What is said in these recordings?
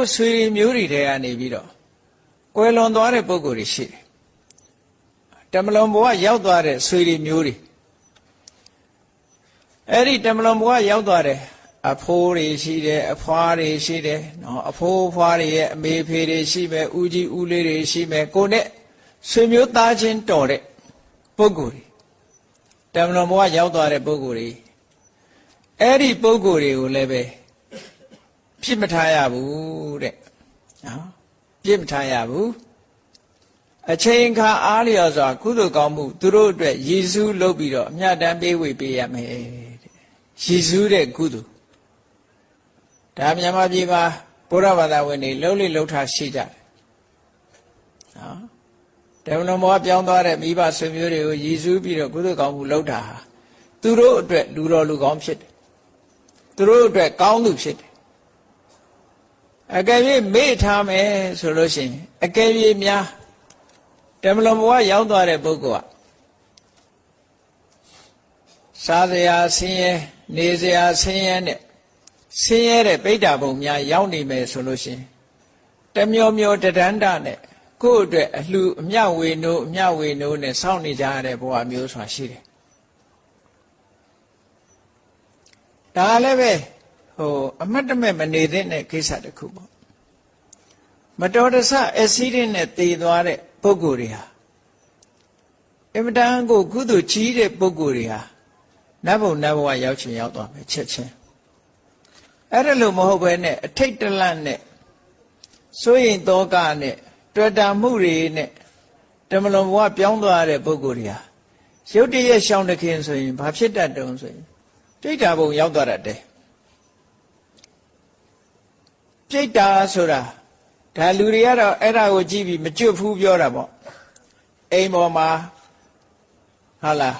ကိုယ်ဆွေမျိုးတွေထဲကနေပြီးတော့ကွယ်လွန်သွားတဲ့ပုံကိုယ်တွေရှိတယ်တမလွန်ဘဝရောက်သွားတဲ့ဆွေတွေမျိုးတွေအဲ့ဒီတမလွန်ဘဝရောက်သွားတယ်အဖိုးတွေရှိတယ်အဖွားတွေရှိတယ်နော်အဖိုးဖွားတွေရဲ့အမေဖေတွေရှိမယ်ဦးကြီးဦးလေးတွေရှိမယ်ကိုနဲ့ဆွေမျိုးသားချင်းတော်တဲ့ပုဂ္ဂိုလ်တွေတမလွန်ဘဝရောက်သွားတဲ့ပုဂ္ဂိုလ်တွေအဲ့ဒီပုဂ္ဂိုလ်တွေကိုလည်းပဲ ဖြစ်မထားရဘူးတဲ့နော်ပြစ်မထားရဘူးအချိန်ခါအားလျော်စွာကုသိုလ်ကောင်းမှုသူတို့အတွက်ရည်စူးလုပ်ပြီးတော့အမြတ်တမ်းပေးဝေပေးရမယ်တဲ့ရည်စူးတဲ့ကုသိုလ်ဒါမြန်မာပြည်မှာဘုရားဘာသာဝင်တွေလှုပ်လေလှုပ်ထားရှိကြတယ်နော်တေဝနမောပြောင်းသွားတဲ့မိဘဆွေမျိုးတွေကိုရည်စူးပြီးတော့ကုသိုလ်ကောင်းမှုလုပ်တာဟာသူတို့အတွက်လူတော်လူကောင်းဖြစ်တယ်သူတို့အတွက်ကောင်းသူဖြစ်တယ် အကယ်၍မေ့ထားမယ်ဆိုလို့ရှိရင်အကယ်၍များတမလွန်ဘဝရောက်သွားတဲ့ပုဂ္ဂိုလ်ကစားစရာဆင်းရဲနေစရာဆင်းရဲနဲ့ဆင်းရဲတဲ့ပိဋ္ဌာပုံများရောက်နေမယ်ဆိုလို့ရှိရင်တမျောမျောတဒန္တနဲ့ကိုယ့်အတွက်အလှအမျှဝေနိုးအမျှဝေနိုးနဲ့စောင့်နေကြရတဲ့ဘဝမျိုးဆိုတာရှိတယ်ဒါလည်းပဲ ဟိုအမတ်တမဲ့မနေသင့်တဲ့ကိစ္စတစ်ခုပေါ့မတော်တဆအက်ဆီဒင့်နဲ့တည်သွားတဲ့ပုဂ္ဂိုလ်တွေဟာအင်မတန်ကိုကုသိုလ်ကြီးတဲ့ပုဂ္ဂိုလ်တွေဟာနတ်ဘုံနတ်ဘဝရောက်ချင်ရောက်သွားမယ်ချက်ချင်းအဲ့ဒါလို့မဟုတ်ဘဲနဲ့အထိတ်တလန့်နဲ့စိုးရင်တောကနဲ့တွေ့တာမှုတွေနဲ့တမလွန်ဘဝပြောင်းသွားတဲ့ပုဂ္ဂိုလ်တွေဟာရုတ်တရက်ရှောင်းတခင်ဆိုရင်ဘာဖြစ်တတ်တုံဆိုရင်ပြိတ္တာဘုံရောက်သွားတတ်တယ် ပြိတ္တာဆိုတာဒါလူတွေကတော့အဲ့ဒါကိုကြည့်ပြီးမကျွတ်ဘူးပြောတာပေါ့အိမ်ပေါ်မှာဟာလား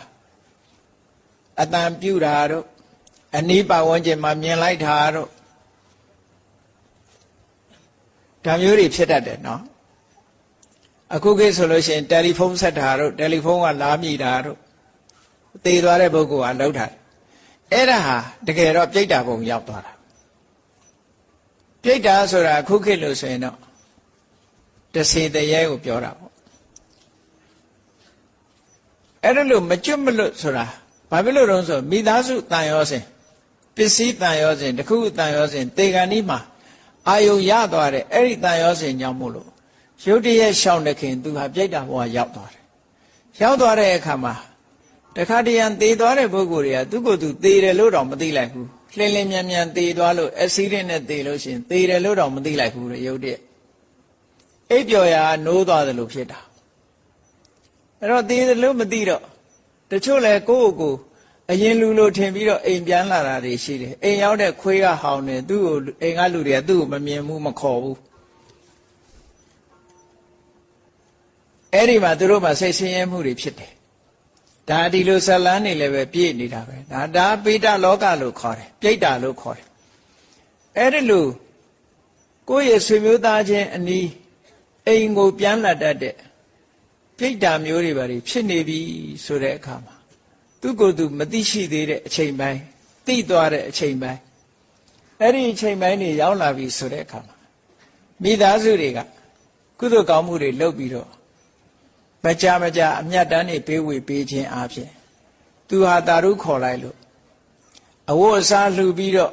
အတန်ပြူတာတို့အနီးပတ်ဝန်းကျင်မှာမြင်လိုက်တာတို့ဒါမျိုးတွေဖြစ်တတ်တယ်နော်အခုခေတ်ဆိုလို့ရှိရင်တယ်လီဖုန်းဆက်တာတို့တယ်လီဖုန်းကလာမိတာတို့သေသွားတဲ့ပုဂ္ဂိုလ်ကလှုပ်တာအဲ့ဒါဟာတကယ်တော့ပြိတ္တာဘုံရောက်သွားတာ ပြိတ္တာဆိုတာအခုခေတ်လို့ဆိုရင်တော့တစေတရေကိုပြောတာပေါ့အဲ့ဒါလို့မကျွတ်မလွတ်ဆိုတာဘာဖြစ်လို့တော့ဆိုမိသားစုတန်ရောစဉ်ပစ္စည်းတန်ရောစဉ်တခုတန်ရောစဉ်တေဂန်ဤမှာအာယုရသွားတဲ့အဲ့ဒီတန်ရောစဉ်ကြောင့်မို့လို့ရုတ်တရက်ရှောင်းတဲ့ခင်သူဟာပြိတ္တာဘဝရောက်သွားတယ်ရောက်သွားတဲ့အခါမှာ တခါတရံသေသွားတဲ့ပုဂ္ဂိုလ်တွေကသူ့ကိုယ်သူသေတယ်လို့တော့မသိလိုက်ဘူးလှင်လင်းမြန်မြန်သေသွားလို့အက်ဆီဒင့်နဲ့သေလို့ရှိရင်သေတယ်လို့တော့မသိလိုက်ဘူးလေရုတ်တရက်အိပ်ပျော်ရာနိုးသွားတယ်လို့ဖြစ်တာအဲ့တော့သေတယ်လို့မသိတော့တချို့လဲကိုယ့်ကိုယ်အရင်လူလိုထင်ပြီးတော့အိမ်ပြန်လာတာတွေရှိတယ်အိမ်ရောက်တဲ့ခွေးကဟောင်းတယ်သူ့ကိုအိမ်ကလူတွေကသူ့ကိုမမြင်ဘူးမခေါ်ဘူးအဲ့ဒီမှာသူတို့မှစိတ်ဆင်းရဲမှုတွေဖြစ်တယ် ဒါဒီလိုဇလန်းနေလည်းပဲပြည့်နေတာပဲဒါဒါပိဋကလောကလို့ခေါ်တယ်ပြိတ္တာလို့ခေါ်တယ်အဲ့ဒီလိုကိုယ့်ရဲ့ဆွေမျိုးသားချင်းအနီးအိမ်ကိုပြန်လာတတ်တဲ့ပြိတ္တာမျိုးတွေပါဖြစ်နေပြီဆိုတဲ့အခါမှာသူကိုယ်သူမသိရှိသေးတဲ့အချိန်ပိုင်းသိသွားတဲ့အချိန်ပိုင်းအဲ့ဒီအချိန်ပိုင်းနေရောက်လာပြီဆိုတဲ့အခါမှာမိသားစုတွေကကုသိုလ်ကောင်းမှုတွေလုပ်ပြီးတော့ မကြမကြအမြတ်တမ်းတွေပေးဝေပေးခြင်းအပြင်သူဟာတာရုခေါ်လိုက်လို့အဝတ်အစားလှူပြီးတော့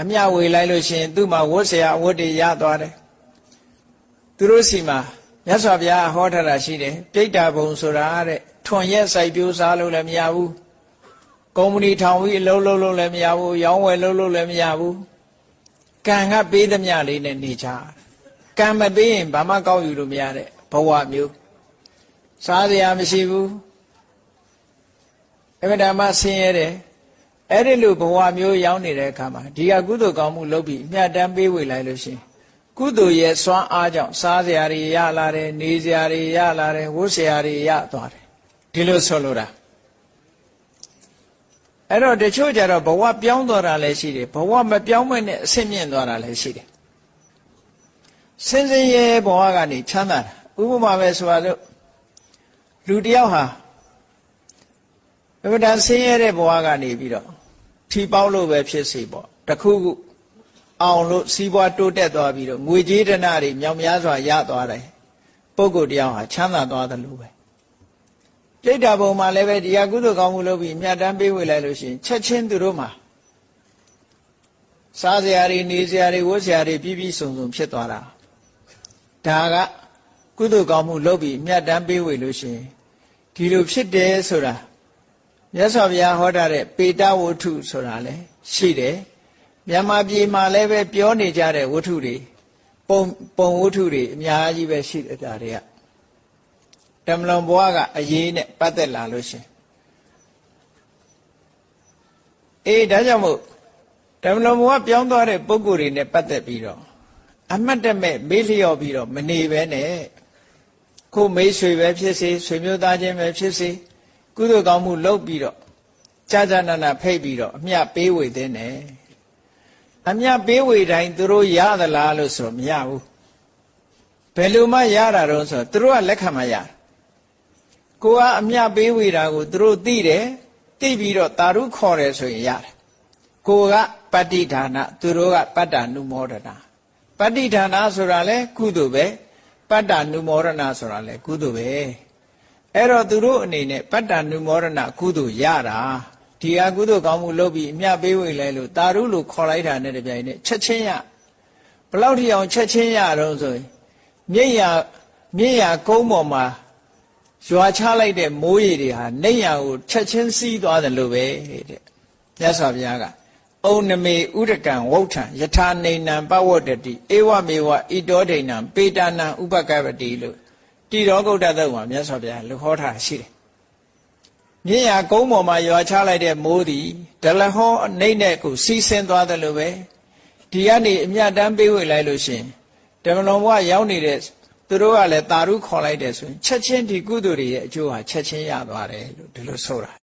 အမြဝေလိုက်လို့ရှင်သူ့မှာဝတ်ဆရာအဝတ်တွေရသွားတယ်သူတို့စီမှာမြတ်စွာဘုရားဟောထားတာရှိတယ်ပြိတ္တာဘုံဆိုတာတဲ့ထွန်ရက်စိုက်ပြိုးစားလို့လည်းမရဘူးကုမ္ပဏီထောင်ပြီးအလုပ်လုပ်လို့လည်းမရဘူးရောင်းဝယ်လုပ်လို့လည်းမရဘူးကံကပေးသမျှလေးနဲ့နေကြကံမပေးရင်ဘာမှကောက်ယူလို့မရတဲ့ ဘဝမျိုးစားစရာမရှိဘူးအမှန်တမ်းဆင်းရဲတယ်အဲ့ဒီလိုဘဝမျိုးရောက်နေတဲ့အခါမှာဒီကကုသိုလ်ကောင်းမှုလုပ်ပြီးအမြတ်တမ်းပေးဝေလိုက်လို့ရှိရင်ကုသိုလ်ရဲ့စွမ်းအားကြောင့်စားစရာတွေရလာတယ်နေစရာတွေရလာတယ်ဝတ်စရာတွေရသွားတယ်ဒီလိုဆိုလိုတာအဲ့တော့တချို့ကြတော့ဘဝပြောင်းသွားတာလည်းရှိတယ်ဘဝမပြောင်းမနဲ့အဆင့်မြင့်သွားတာလည်းရှိတယ်စင်စင်ရဲဘဝကနေချမ်းသာတာ ဥပမာပဲဆိုရလို့လူတယောက်ဟာအမှန်တန်ဆင်းရဲတဲ့ဘဝကနေပြီးတော့ထီပေါက်လို့ပဲဖြစ်စီပေါ့တခုခုအောင်လို့စီးပွားတိုးတက်သွားပြီးတော့ငွေကြေးဒနာတွေမြောင်များစွာရသွားတယ်ပုဂ္ဂိုလ်တရားဟာချမ်းသာသွားတယ်လို့ပဲပြိတ္တာဘုံမှာလည်းပဲဒီဟာကုသိုလ်ကောင်းမှုလုပ်ပြီးမြတ်တမ်းပေးဝေလိုက်လို့ရှိရင်ချက်ချင်းသူတို့မှာစားစရာတွေနေစရာတွေဝတ်စရာတွေပြည့်ပြည့်စုံစုံဖြစ်သွားတာဒါက ကုသိုလ်ကောင်းမှုလုပ်ပြီးမြတ်တမ်းပေးဝေလို့ရှိရင်ဒီလိုဖြစ်တယ်ဆိုတာမြတ်စွာဘုရားဟောထားတဲ့ပေတဝတ္ထုဆိုတာလည်းရှိတယ်မြန်မာပြည်မှာလည်းပဲပြောနေကြတဲ့ဝတ္ထုတွေပုံပုံဝတ္ထုတွေအများကြီးပဲရှိတယ်ဒါတွေကတမလွန်ဘွားကအရေးနဲ့ပတ်သက်လာလို့ရှင်အေးဒါကြောင့်မို့တမလွန်ဘွားပြောင်းသွားတဲ့ပုံကိုယ်တွေနဲ့ပတ်သက်ပြီးတော့အမတ်တမဲ့မေးလျော့ပြီးတော့မနေပဲနဲ့ ကိုမိတ်ဆွေပဲဖြစ်စေဆွေမျိုးသားချင်းပဲဖြစ်စေကုသိုလ်ကောင်းမှုလုပ်ပြီးတော့ကြာကြာနာနာဖိတ်ပြီးတော့အမျှပေးဝေတဲ့နဲ့အမျှပေးဝေတိုင်းသူတို့ရသလားလို့ဆိုတော့မရဘူးဘယ်လိုမှရတာတော့ဆိုတော့သူတို့ကလက်ခံမရကိုကအမျှပေးဝေတာကိုသူတို့သိတယ်သိပြီးတော့တာရုခေါ်တယ်ဆိုရင်ရတယ်ကိုကပတ္တိဌာနသူတို့ကပတ္တနုမောဒနာပတ္တိဌာနဆိုတာလဲကုသိုလ်ပဲ ပတ္တနုမောဒနာဆိုတာလဲကုသိုလ်ပဲအဲ့တော့သူတို့အနေနဲ့ပတ္တနုမောဒနာကုသိုလ်ရတာဒီဟာကုသိုလ်ကောင်းမှုလုပ်ပြီးအမြတ်ပေးဝေလိုက်လို့တာရုလို့ခေါ်လိုက်တာနဲ့တပြိုင်နက်ချက်ချင်းရဘလောက်ထိအောင်ချက်ချင်းရတော့ဆိုရင်မြင့်ရမြင့်ရကုန်းပေါ်မှာရွာချလိုက်တဲ့မိုးရေတွေဟာနေရကိုချက်ချင်းစီးသွားတယ်လို့ပဲတဲ့မြတ်စွာဘုရားက အုံနမေဥဒကံဝုဋ္ဌံယထာနေနံပဝတ္တတိဧဝမေဝဣတောဒိဏံပေတာနံဥပကပတိလို့တိရောဂုတ်တသုတ်မှာမြတ်စွာဘုရားလူဟောထားရှိတယ်မြင့်ရကုန်းပေါ်မှာရွာချလိုက်တဲ့မိုးသည်ဒလဟောအနှိမ့်နဲ့ကိုစီးဆင်းသွားတယ်လို့ပဲဒီကနေအမြတ်တမ်းပေးဝေလိုက်လို့ရှင်တမလွန်ဘဝရောက်နေတဲ့သူတို့ကလည်းတာရုခေါ်လိုက်တယ်ဆိုရင်ချက်ချင်းဒီကုသိုလ်တွေရဲ့အကျိုးဟာချက်ချင်းရသွားတယ်လို့ဒီလိုဆိုတာ